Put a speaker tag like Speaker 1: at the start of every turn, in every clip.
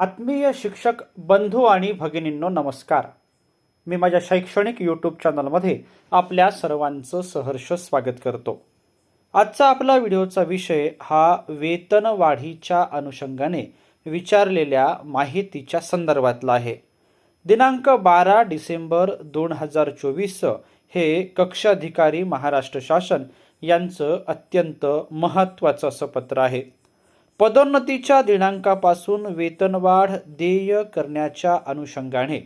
Speaker 1: आत्मीय शिक्षक बंधू आणि भगिनींनो नमस्कार. मी माझ्या शैक्षणिक यूट्यूब चॅनलमध्ये आपल्या सर्वांचं सहर्ष स्वागत करतो. आजचा आपला व्हिडिओचा विषय हा वेतनवाढीच्या अनुषंगाने विचारलेल्या माहितीच्या संदर्भातला आहे. दिनांक बारा डिसेंबर दोन हजार चोवीस हे कक्षाधिकारी महाराष्ट्र शासन यांचं अत्यंत महत्त्वाचं असं पत्र आहे. पदोन्नतीच्या दिनांकापासून वेतनवाढ देय करण्याच्या अनुषंगाने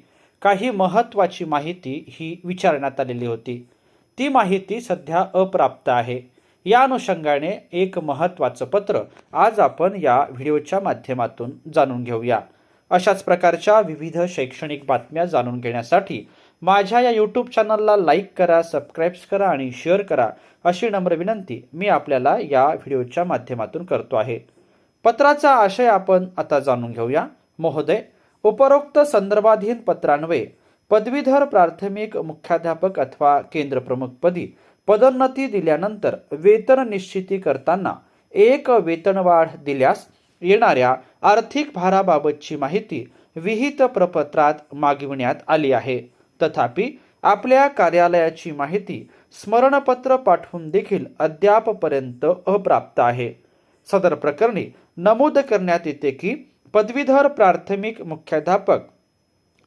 Speaker 1: काही महत्त्वाची माहिती ही विचारण्यात आलेली होती. ती माहिती सध्या अप्राप्त आहे. या अनुषंगाने एक महत्त्वाचं पत्र आज आपण या व्हिडिओच्या माध्यमातून जाणून घेऊया. अशाच प्रकारच्या विविध शैक्षणिक बातम्या जाणून घेण्यासाठी माझ्या या यूट्यूब चॅनलला लाईक करा सबस्क्राईब्स करा आणि शेअर करा अशी नम्र विनंती मी आपल्याला या व्हिडिओच्या माध्यमातून करतो आहे. पत्राचा आशय आपण आता जाणून घेऊया. महोदय उपरोक्त संदर्भाधीन पत्रान्वये पदवीधर प्राथमिक मुख्याध्यापक अथवा केंद्रप्रमुखपदी पदोन्नती दिल्यानंतर वेतन निश्चिती करताना एक वेतनवाढ दिल्यास येणाऱ्या आर्थिक भाराबाबतची माहिती विहित प्रपत्रात मागविण्यात आली आहे. तथापि आपल्या कार्यालयाची माहिती स्मरणपत्र पाठवून देखील अद्यापपर्यंत अप्राप्त आहे. सदर प्रकरणी नमूद करण्यात येते की पदवीधर प्राथमिक मुख्याध्यापक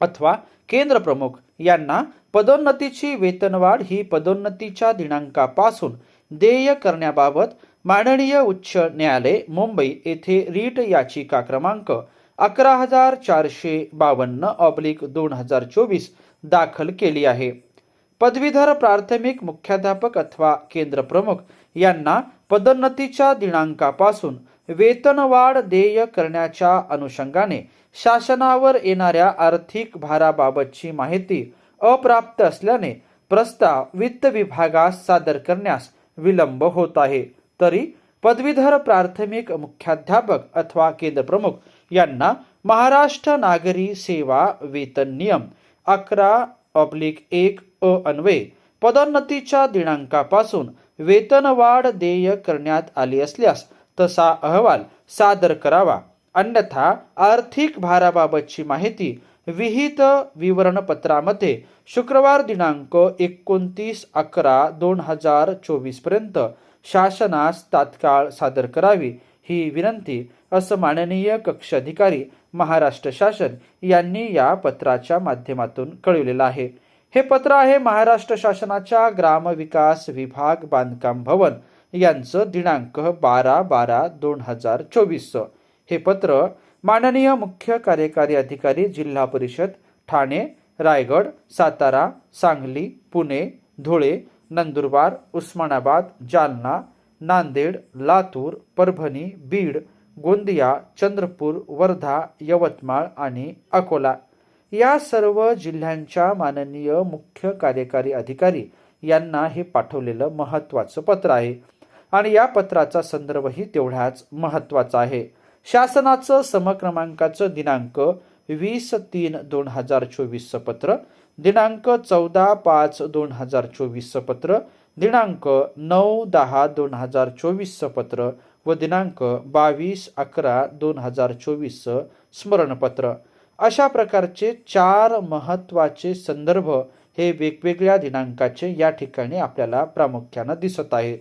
Speaker 1: अथवा केंद्र प्रमुख यांना पदोन्नतीची वेतनवाढ ही पदोन्नतीच्या दिनांकापासून देय करण्याबाबत माननीय उच्च न्यायालय मुंबई येथे रीट याचिका क्रमांक अकरा हजार चारशे बावन्न ऑब्लिक दोन हजार चोवीस दाखल केली आहे. पदवीधर प्राथमिक मुख्याध्यापक अथवा केंद्र प्रमुख यांना पदोन्नतीच्या दिनांकापासून वेतनवाढ देय करण्याच्या अनुषंगाने शासनावर येणाऱ्या आर्थिक भाराबाबतची माहिती अप्राप्त असल्याने प्रस्ताव वित्त विभागास सादर करण्यास विलंब होत आहे. तरी पदवीधर प्राथमिक मुख्याध्यापक अथवा केंद्र प्रमुख यांना महाराष्ट्र नागरी सेवा वेतन नियम अकरा ऑब्लिक एक अ अन्वये पदोन्नतीच्या दिनांकापासून वेतनवाढ देय करण्यात आली असल्यास तसा अहवाल सादर करावा. अन्यथा आर्थिक भाराबाबतची माहिती विहित विवरणपत्रामध्ये शुक्रवार दिनांक एकोणतीस अकरा दोन हजार चोवीसपर्यंत शासनास तात्काळ सादर करावी ही विनंती असं माननीय कक्ष अधिकारी महाराष्ट्र शासन यांनी या पत्राच्या माध्यमातून कळविलेलं आहे. हे पत्र आहे महाराष्ट्र शासनाच्या ग्रामविकास विभाग बांधकाम भवन यांचं दिनांक बारा बारा दोन हजार चोवीस हे पत्र माननीय मुख्य कार्यकारी अधिकारी जिल्हा परिषद ठाणे रायगड सातारा सांगली पुणे धुळे नंदुरबार उस्मानाबाद जालना नांदेड लातूर परभणी बीड गोंदिया चंद्रपूर वर्धा यवतमाळ आणि अकोला या सर्व जिल्ह्यांच्या माननीय मुख्य कार्यकारी अधिकारी यांना हे पाठवलेलं महत्त्वाचं पत्र आहे. आणि या पत्राचा संदर्भही तेवढाच महत्त्वाचा आहे. शासनाचं समक्रमांकाचं दिनांक वीस तीन दोन हजार चोवीसचं पत्र दिनांक चौदा पाच दोन हजार चोवीसचं पत्र दिनांक नऊ दहा दोन हजार चोवीसचं पत्र व दिनांक बावीस अकरा दोन हजार चोवीसचं स्मरणपत्र. अशा प्रकारचे चार महत्त्वाचे संदर्भ हे वेगवेगळ्या दिनांकाचे या ठिकाणी आपल्याला प्रामुख्यानं दिसत आहे.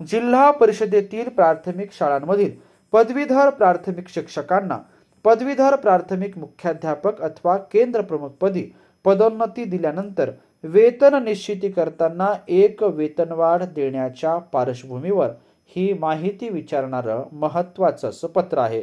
Speaker 1: जिल्हा परिषदेतील प्राथमिक शाळांमधील पदवीधर प्राथमिक शिक्षकांना पदवीधर प्राथमिक मुख्याध्यापक अथवा केंद्र प्रमुखपदी पदोन्नती दिल्यानंतर वेतन निश्चिती करताना एक वेतनवाढ देण्याच्या पार्श्वभूमीवर ही माहिती विचारणारं महत्त्वाचं असं पत्र आहे.